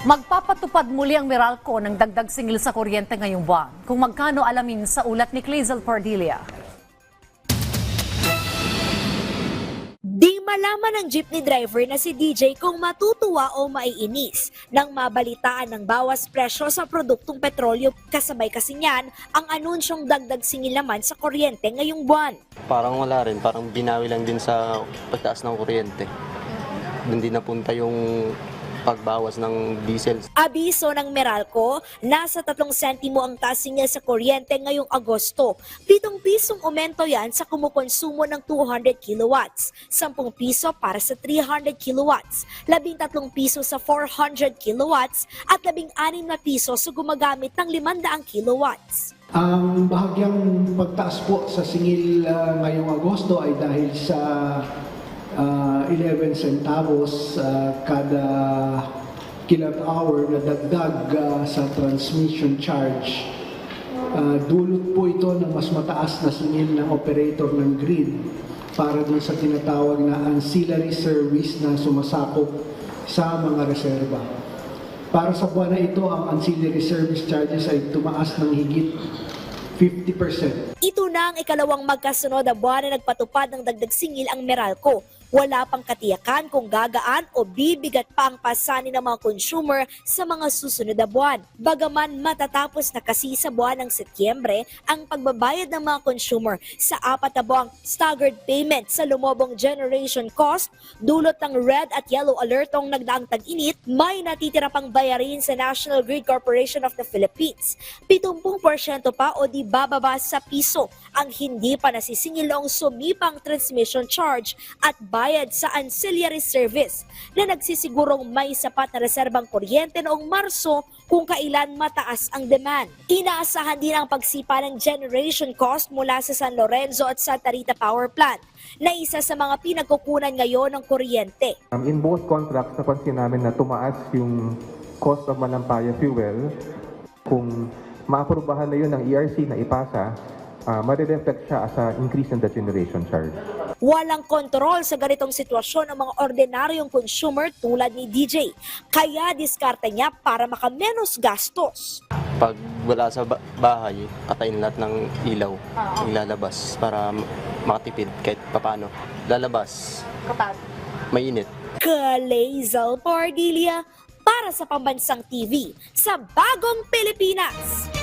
Magpapatupad muli ang Meralco ng dagdag singil sa kuryente ngayong buwan. Kung magkano alamin sa ulat ni Clazel Pardilla. Di malaman ng jeepney driver na si DJ kung matutuwa o maiinis nang mabalitaan ng bawas presyo sa produktong petrolyo kasabay kasi niyan ang anunsyong dagdag singil naman sa kuryente ngayong buwan. Parang wala rin, parang binawi lang din sa pagtaas ng kuryente. Hindi napunta yung pagbawas ng diesel. Abiso ng Meralco, nasa 3 sentimo ang taas niya sa kuryente ngayong Agosto. 7 pisong aumento yan sa kumukonsumo ng 200 kilowatts, 10 piso para sa 300 kilowatts, 13 piso sa 400 kilowatts, at 16 na piso sa gumagamit ng 500 kilowatts. Ang bahagyang pagtaas po sa singil ah, ngayong Agosto ay dahil sa ah, 11 centavos ah, kada kilowatt hour na dagdag ah, sa transmission charge. Ah, dulot po ito ng mas mataas na singil ng operator ng grid para dun sa tinatawag na ancillary service na sumasakop sa mga reserba. Para sa buwan na ito, ang ancillary service charges ay tumaas ng higit 50%. Ito na ang ikalawang magkasunod na buwan na nagpatupad ng dagdag singil ang Meralco. Wala pang katiyakan kung gagaan o bibigat pa ang pasanin ng mga consumer sa mga susunod na buwan. Bagaman matatapos na kasi sa buwan ng Setyembre ang pagbabayad ng mga consumer sa apat na buwang staggered payment sa lumobong generation cost, dulot ng red at yellow alertong nagdaang tag-init, may natitira pang bayarin sa National Grid Corporation of the Philippines. 70% pa o di bababa sa piso ang hindi pa nasisingil noong sumipang transmission charge at bayad sa ancillary service na nagsisigurong may sapat na reserbang kuryente noong Marso kung kailan mataas ang demand. Inaasahan din ang pagsipa ng generation cost mula sa San Lorenzo at Santa Rita Power Plant na isa sa mga pinagkukunan ngayon ng kuryente. Um, in both contracts, napansin namin na tumaas yung cost of Manampaya fuel. Kung maaprubahan na yun ng ERC na ipasa, uh, marireflect siya as a increase in the generation charge. Walang kontrol sa ganitong sitwasyon ng mga ordinaryong consumer tulad ni DJ. Kaya diskarte niya para makamenos gastos. Pag wala sa ba- bahay, katayin lahat ng ilaw, ilalabas para ma- makatipid kahit papano. Lalabas, mainit. Kalezal Pardilia para sa Pambansang TV sa Bagong Pilipinas.